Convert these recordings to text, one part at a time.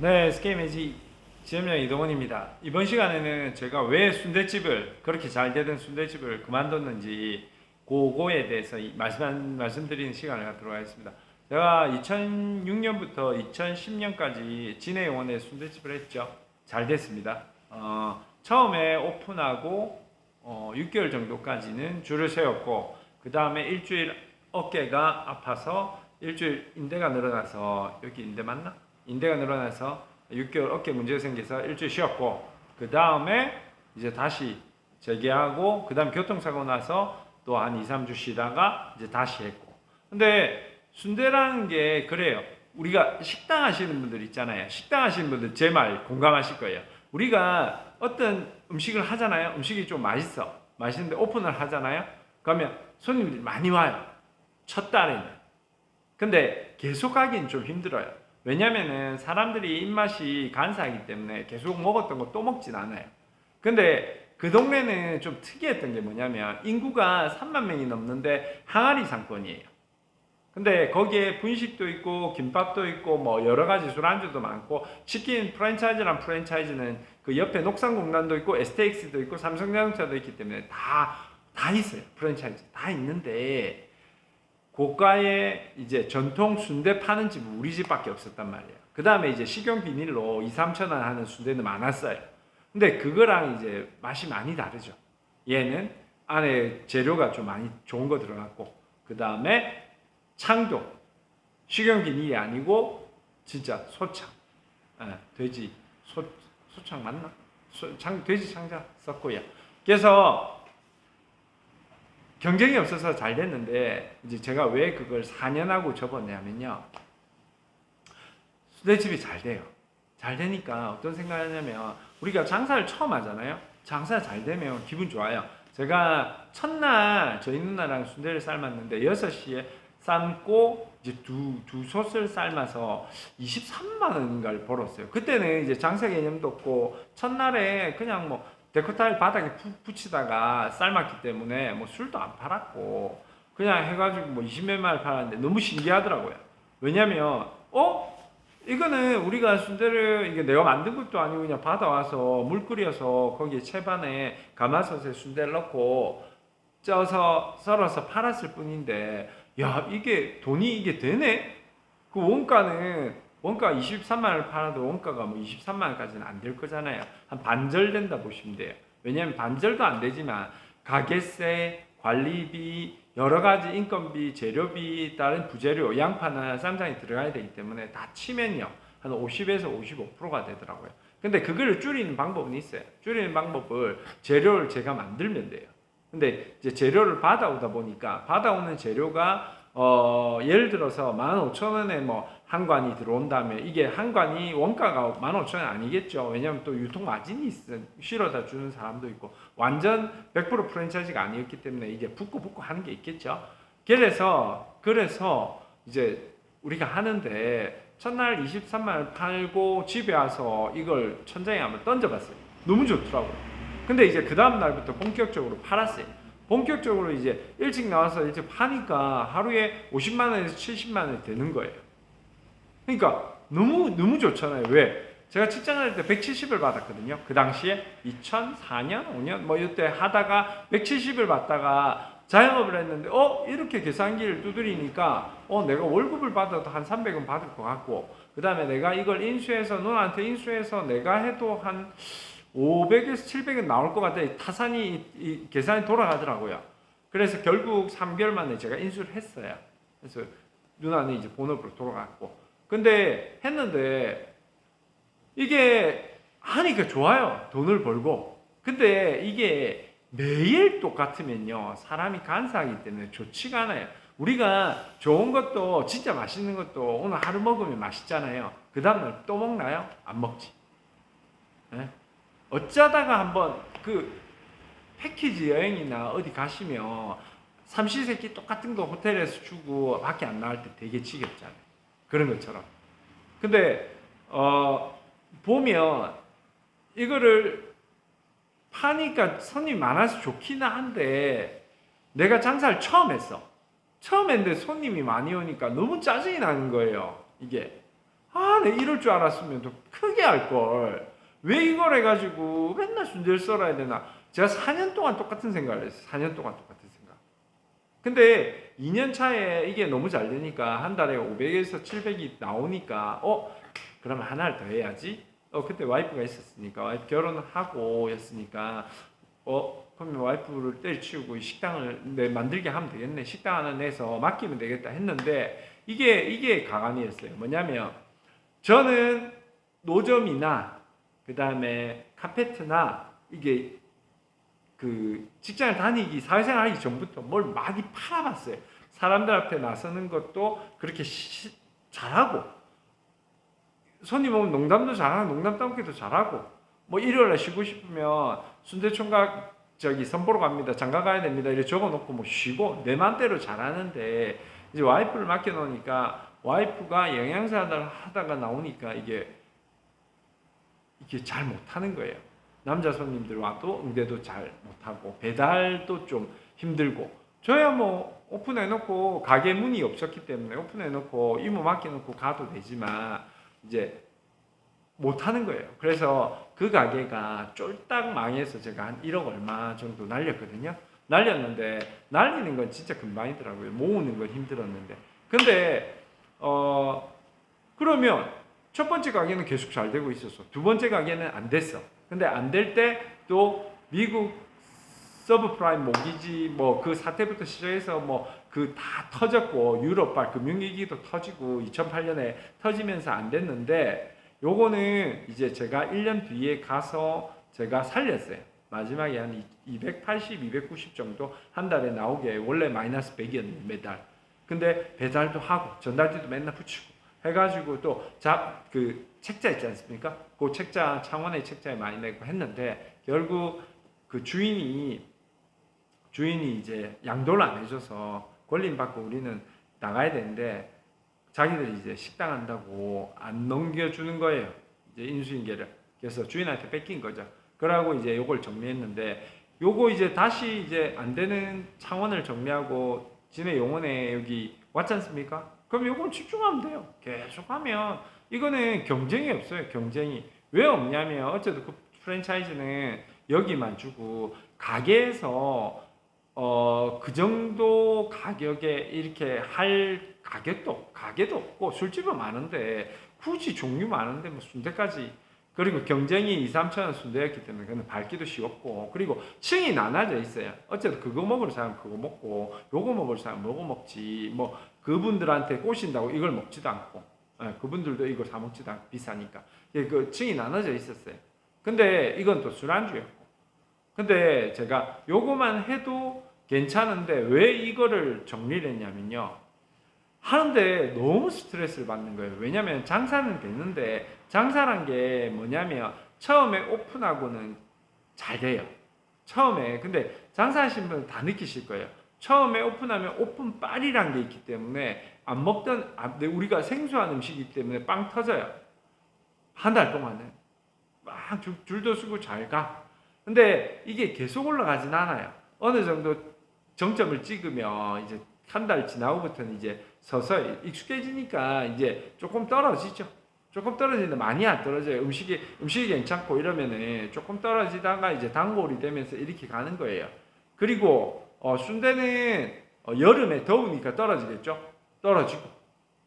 네, SK매직 지점장 이동원입니다. 이번 시간에는 제가 왜 순대집을 그렇게 잘 되던 순대집을 그만뒀는지 그거에 대해서 이- 말씀 말씀드리는 시간을 갖도록 하겠습니다. 제가 2006년부터 2010년까지 진해용원에 순대집을 했죠. 잘 됐습니다. 어, 처음에 오픈하고 어, 6개월 정도까지는 줄을 세웠고 그 다음에 일주일 어깨가 아파서 일주일 인대가 늘어나서 여기 인대 맞나? 인대가 늘어나서 6개월 어깨 문제가 생겨서 일주일 쉬었고 그 다음에 이제 다시 재개하고 그 다음 교통사고 나서 또 한 2, 3주 쉬다가 이제 다시 했고. 근데 순대라는 게 그래요. 우리가 식당 하시는 분들 있잖아요. 식당 하시는 분들 제 말 공감하실 거예요. 우리가 어떤 음식을 하잖아요. 음식이 좀 맛있어. 맛있는데 오픈을 하잖아요. 그러면 손님들이 많이 와요. 첫 달에는. 근데 계속 하기는 좀 힘들어요. 왜냐면은 사람들이 입맛이 간사하기 때문에 계속 먹었던 거 또 먹진 않아요. 근데 그 동네는 좀 특이했던 게 뭐냐면 인구가 3만 명이 넘는데 항아리 상권이에요. 근데 거기에 분식도 있고 김밥도 있고 뭐 여러 가지 술안주도 많고 치킨 프랜차이즈란 프랜차이즈는 그 옆에 녹산공단도 있고 STX도 있고 삼성자동차도 있기 때문에 다 다 있어요. 프랜차이즈 다 있는데 고가의 이제 전통 순대 파는 집은 우리 집밖에 없었단 말이에요. 그 다음에 이제 식용 비닐로 2, 3천 원 하는 순대는 많았어요. 근데 그거랑 이제 맛이 많이 다르죠. 얘는 안에 재료가 좀 많이 좋은 거 들어갔고, 그 다음에 창도 식용 비닐이 아니고 진짜 소창, 예, 돼지 소 소창 맞나? 소, 창 돼지 창자 썼고요. 그래서 경쟁이 없어서 잘 됐는데 이제 제가 왜 그걸 4년 하고 접었냐면요. 수대집이 잘 돼요. 잘 되니까 어떤 생각하냐면 우리가 장사를 처음 하잖아요. 장사 잘 되면 기분 좋아요. 제가 첫날 저희 누나랑 순대를 삶았는데 6시에 삶고 이제 두, 두 솥을 삶아서 23만 원인가를 벌었어요. 그때는 이제 장사 개념도 없고 첫날에 그냥 뭐 데코타일 바닥에 푸, 붙이다가 삶았기 때문에 뭐 술도 안 팔았고 그냥 해가지고 뭐 20몇 마리 팔았는데 너무 신기하더라고요. 왜냐면 어 이거는 우리가 순대를 이게 내가 만든 것도 아니고 그냥 받아와서 물 끓여서 거기에 채반에 가마솥에 순대를 넣고 쪄서 썰어서 팔았을 뿐인데 야 이게 돈이 이게 되네 그 원가는 원가 23만 원을 팔아도 원가가 뭐 23만 원까지는 안 될 거잖아요. 한 반절 된다 보시면 돼요. 왜냐하면 반절도 안 되지만 가게세 관리비 여러 가지 인건비 재료비 다른 부재료 양파나 쌈장이 들어가야 되기 때문에 다 치면요. 한 50에서 55%가 되더라고요. 근데 그거를 줄이는 방법은 있어요. 줄이는 방법을 재료를 제가 만들면 돼요. 근데 이제 재료를 받아오다 보니까 받아오는 재료가 어 예를 들어서 15,000원에 뭐 한 관이 들어온다면 이게 한 관이 원가가 15,000원 아니겠죠. 왜냐하면 또 유통 마진이 있어 실어다 주는 사람도 있고 완전 100% 프랜차이즈가 아니었기 때문에 이게 붙고 붙고 하는 게 있겠죠. 그래서 그래서 이제 우리가 하는데 첫날 23만 원 팔고 집에 와서 이걸 천장에 한번 던져봤어요. 너무 좋더라고요. 근데 이제 그 다음 날부터 본격적으로 팔았어요. 본격적으로 이제 일찍 나와서 이제 파니까 하루에 50만 원에서 70만 원이 되는 거예요. 그러니까 너무 너무 좋잖아요. 왜? 제가 직장 다닐 때 170을 받았거든요. 그 당시에 2004년, 5년 뭐 이때 하다가 170을 받다가 자영업을 했는데 어 이렇게 계산기를 두드리니까 어 내가 월급을 받아도 한 300은 받을 것 같고 그 다음에 내가 이걸 인수해서 누나한테 인수해서 내가 해도 한 500에서 700은 나올 것 같아. 타산이 계산이 돌아가더라고요. 그래서 결국 3개월 만에 제가 인수를 했어요. 그래서 누나는 이제 본업으로 돌아갔고. 근데 했는데 이게 하니까 좋아요. 돈을 벌고. 근데 이게 매일 똑같으면요. 사람이 간사하기 때문에 좋지가 않아요. 우리가 좋은 것도 진짜 맛있는 것도 오늘 하루 먹으면 맛있잖아요. 그 다음날 또 먹나요? 안 먹지. 예? 어쩌다가 한번 그 패키지 여행이나 어디 가시면 삼시세끼 똑같은 거 호텔에서 주고 밖에 안 나갈 때 되게 지겹잖아요. 그런 것처럼. 근데 어 보면 이거를 파니까 손님이 많아서 좋기는 한데 내가 장사를 처음 했어. 처음 했는데 손님이 많이 오니까 너무 짜증이 나는 거예요. 이게 아, 내 이럴 줄 알았으면 더 크게 할 걸. 왜 이걸 해가지고 맨날 순대를 썰어야 되나? 제가 4년 동안 똑같은 생각을 했어요. 4년 동안 똑같은 생각. 근데 2년 차에 이게 너무 잘 되니까 한 달에 500에서 700이 나오니까 어 그럼 하나를 더 해야지. 어 그때 와이프가 있었으니까 와이프 결혼을 하고 였으니까 어 그러면 와이프를 때려치우고 이 식당을 내 만들게 하면 되겠네. 식당 하나 내서 맡기면 되겠다 했는데 이게 이게 가관이었어요. 뭐냐면 저는 노점이나 그 다음에 카페트나 이게 그 직장을 다니기 사회생활 하기 전부터 뭘 많이 팔아봤어요. 사람들 앞에 나서는 것도 그렇게 시- 잘하고 손님 오면 농담도 잘하고 농담 따먹기도 잘하고 뭐 일요일에 쉬고 싶으면 순대 총각 저기 선보러 갑니다. 장가 가야 됩니다. 이렇게 적어놓고 뭐 쉬고 내 맘대로 잘하는데 이제 와이프를 맡겨놓으니까 와이프가 영양사를 하다가 나오니까 이게 이게 잘 못하는 거예요. 남자 손님들 와도 응대도 잘 못하고 배달도 좀 힘들고 저야 뭐 오픈해놓고 가게 문이 없었기 때문에 오픈해놓고 이모 맡겨놓고 가도 되지만 이제 못하는 거예요. 그래서 그 가게가 쫄딱 망해서 제가 한 1억 얼마 정도 날렸거든요. 날렸는데 날리는 건 진짜 금방이더라고요. 모으는 건 힘들었는데. 근데 어 그러면 첫 번째 가게는 계속 잘 되고 있었어. 두 번째 가게는 안 됐어. 근데 안 될 때 또 미국 서브프라임 모기지 뭐 그 사태부터 시작해서 뭐 그 다 터졌고 유럽발 금융위기도 터지고 2008년에 터지면서 안 됐는데 요거는 이제 제가 1년 뒤에 가서 제가 살렸어요. 마지막에 한 280, 290 정도 한 달에 나오게 원래 마이너스 100이었는데 매달. 근데 배달도 하고 전달지도 맨날 붙이고 해가지고 또잡그 책자 있지 않습니까? 그 책자 창원의 책자에 많이 내고 했는데 결국 그 주인이 주인이 이제 양도를 안 해줘서 권리금 받고 우리는 나가야 되는데 자기들이 이제 식당 한다고 안 넘겨주는 거예요. 이제 인수인계를. 그래서 주인한테 뺏긴 거죠. 그러고 이제 요걸 정리했는데 요거 이제 다시 이제 안 되는 창원을 정리하고 진해 용원에 여기 왔지 않습니까? 그럼 요건 집중하면 돼요. 계속 하면 이거는 경쟁이 없어요. 경쟁이 왜 없냐면 어쨌든 그 프랜차이즈는 여기만 주고 가게에서 어 그 정도 가격에 이렇게 할 가격도 가게도 없고 술집은 많은데 굳이 종류 많은데 뭐 순대까지 그리고 경쟁이 2, 3천 원 순대였기 때문에 그는 밟기도 쉬웠고 그리고 층이 나눠져 있어요. 어쨌든 그거 먹을 사람 그거 먹고 요거 먹을 사람 뭐고 먹지 뭐 그분들한테 꼬신다고 이걸 먹지도 않고 예, 그분들도 이걸 사 먹지도 않고 비싸니까 예, 그 층이 나눠져 있었어요. 근데 이건 또 술안주였고 근데 제가 요거만 해도 괜찮은데 왜 이거를 정리를 했냐면요. 하는데 너무 스트레스를 받는 거예요. 왜냐면 장사는 됐는데 장사란 게 뭐냐면 처음에 오픈하고는 잘 돼요. 처음에 근데 장사하신 분은 다 느끼실 거예요. 처음에 오픈하면 오픈 빨이란 게 있기 때문에 안 먹던 아, 근데 우리가 생소한 음식이기 때문에 빵 터져요. 한 달 동안은 막 줄, 줄도 서고 잘 가. 근데 이게 계속 올라가진 않아요. 어느 정도 정점을 찍으면 이제 한 달 지나고부터는 이제 서서히 익숙해지니까 이제 조금 떨어지죠. 조금 떨어지는데 많이 안 떨어져요. 음식이 음식이 괜찮고 이러면은 조금 떨어지다가 이제 단골이 되면서 이렇게 가는 거예요. 그리고 어, 순대는 어, 여름에 더우니까 떨어지겠죠. 떨어지고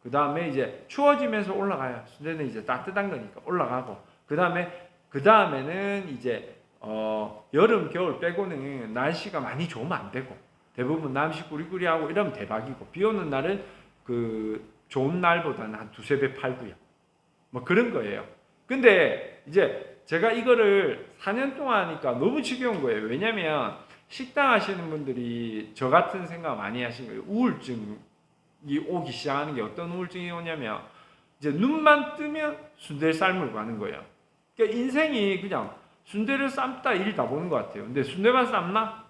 그 다음에 이제 추워지면서 올라가요. 순대는 이제 따뜻한 거니까 올라가고 그 다음에 그 다음에는 이제 어, 여름 겨울 빼고는 날씨가 많이 좋으면 안 되고 대부분 남시 꾸리꾸리하고 이러면 대박이고 비 오는 날은 그 좋은 날보다는 한 두세 배 팔고요. 뭐 그런 거예요. 근데 이제 제가 이거를 4년 동안 하니까 너무 지겨운 거예요. 왜냐면 식당 하시는 분들이 저 같은 생각 많이 하신 거예요. 우울증이 오기 시작하는 게 어떤 우울증이 오냐면 이제 눈만 뜨면 순대를 삶으러 가는 거예요. 그러니까 인생이 그냥 순대를 삶다 일 다 보는 것 같아요. 근데 순대만 삶나?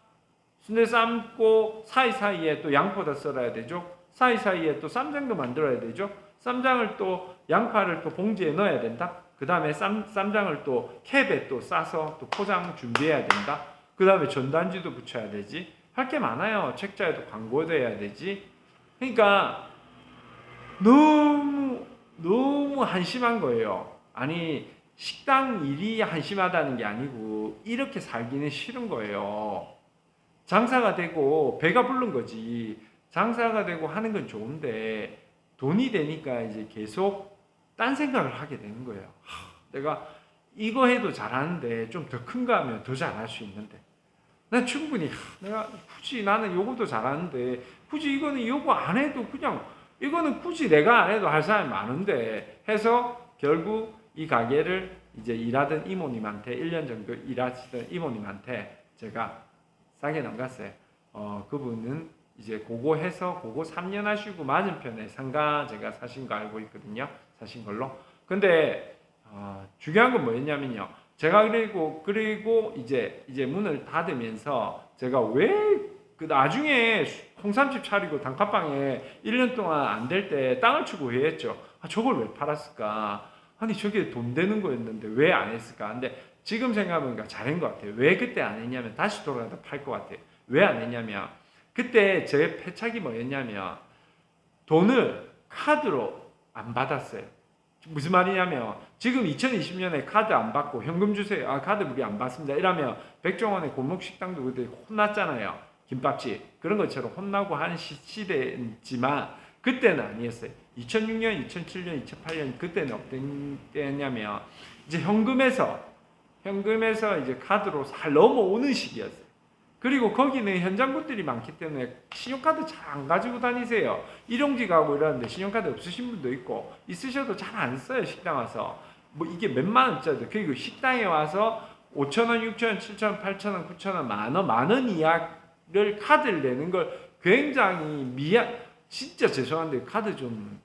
순대 삶고 사이사이에 또 양포다 썰어야 되죠. 사이사이에 또 쌈장도 만들어야 되죠. 쌈장을 또 양파를 또 봉지에 넣어야 된다. 그 다음에 쌈, 쌈장을 또 캡에 또 싸서 또 포장 준비해야 된다. 그 다음에 전단지도 붙여야 되지. 할 게 많아요. 책자에도 광고도 해야 되지. 그러니까 너무 너무 한심한 거예요. 아니 식당 일이 한심하다는 게 아니고 이렇게 살기는 싫은 거예요. 장사가 되고 배가 부른 거지. 장사가 되고 하는 건 좋은데 돈이 되니까 이제 계속 딴 생각을 하게 되는 거예요. 하, 내가 이거 해도 잘하는데 좀 더 큰 거 하면 더 잘할 수 있는데 난 충분히 하, 내가 굳이 나는 요거도 잘하는데 굳이 이거는 요거 안 해도 그냥 이거는 굳이 내가 안 해도 할 사람이 많은데 해서 결국 이 가게를 이제 일하던 이모님한테 1년 정도 일하시던 이모님한테 제가 싸게 넘겼어요. 어, 그분은 이제 그거 해서 그거 3년 하시고 맞은편에 상가 제가 사신 거 알고 있거든요. 사신 걸로. 근데 어, 중요한 건 뭐였냐면요. 제가 그리고 그리고 이제 이제 문을 닫으면서 제가 왜 그 나중에 홍삼집 차리고 단칸방에 1년 동안 안 될 때 땅을 치고 회했죠. 아, 저걸 왜 팔았을까? 아니 저게 돈 되는 거였는데 왜 안 했을까? 근데 지금 생각해보니까 잘한 것 같아요. 왜 그때 안 했냐면 다시 돌아가다 팔 것 같아요. 왜 안 했냐면 그때 제 패착이 뭐였냐면 돈을 카드로 안 받았어요. 무슨 말이냐면 지금 2020년에 카드 안 받고 현금 주세요. 아 카드 우리 안 받습니다. 이러면 백종원의 골목식당도 그때 혼났잖아요. 김밥집 그런 것처럼 혼나고 시, 시대지만 그때는 아니었어요. 2006년, 2007년, 2008년 그때는 어떤 때였냐면 이제 현금에서 현금에서 이제 카드로 잘 넘어오는 시기였어요. 그리고 거기는 현장분들이 많기 때문에 신용카드 잘 안 가지고 다니세요. 일용지 가고 이러는데 신용카드 없으신 분도 있고 있으셔도 잘 안 써요 식당 와서 뭐 이게 몇만 원짜리 그리고 식당에 와서 5천 원, 6천 원, 7천 원, 8천 원, 9천 원, 만 원, 만 원 이하를 카드를 내는 걸 굉장히 미안 진짜 죄송한데 카드 좀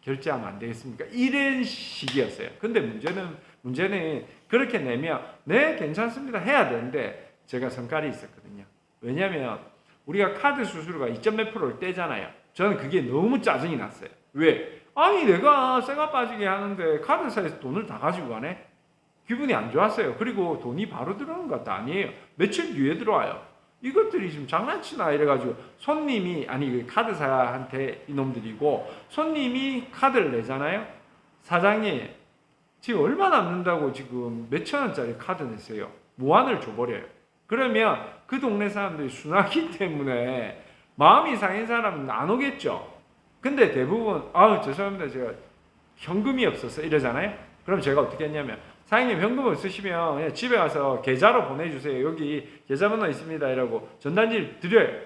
결제하면 안 되겠습니까? 이런 식이었어요. 근데 문제는 문제는 그렇게 내면 네 괜찮습니다 해야 되는데 제가 성깔이 있었거든요. 왜냐하면 우리가 카드 수수료가 2.몇 프로를 떼잖아요. 저는 그게 너무 짜증이 났어요. 왜? 아니 내가 쇠가 빠지게 하는데 카드사에서 돈을 다 가지고 가네? 기분이 안 좋았어요. 그리고 돈이 바로 들어오는 것도 아니에요. 며칠 뒤에 들어와요. 이것들이 좀 장난치나 이래가지고 손님이 아니 그 카드사한테 이놈들이고 손님이 카드를 내잖아요. 사장님 지금 얼마 남는다고 지금 몇천 원짜리 카드 냈어요. 무한을 줘버려요. 그러면 그 동네 사람들이 순하기 때문에 마음이 상한 사람은 안 오겠죠. 근데 대부분 아우 죄송합니다 제가 현금이 없어서 이러잖아요. 그럼 제가 어떻게 했냐면 사장님 현금 없으시면 그냥 집에 가서 계좌로 보내주세요. 여기 계좌번호 있습니다. 이라고 전단지를 드려요.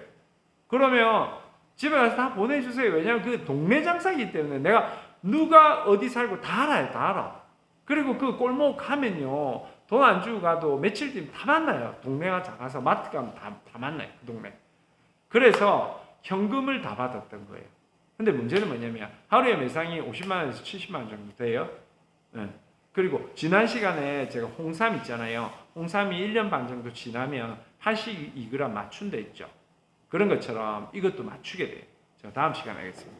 그러면 집에 가서 다 보내주세요. 왜냐하면 그 동네 장사이기 때문에 내가 누가 어디 살고 다 알아요. 다 알아. 그리고 그 골목 가면요. 돈 안 주고 가도 며칠 뒤면 다 만나요. 동네가 작아서 마트 가면 다, 다 만나요. 그 동네. 그래서 현금을 다 받았던 거예요. 근데 문제는 뭐냐면 하루에 매상이 50만 원에서 70만 원 정도 돼요. 네. 그리고 지난 시간에 제가 홍삼 있잖아요. 홍삼이 1년 반 정도 지나면 82g 맞춘다 했죠. 그런 것처럼 이것도 맞추게 돼요. 제가 다음 시간에 하겠습니다.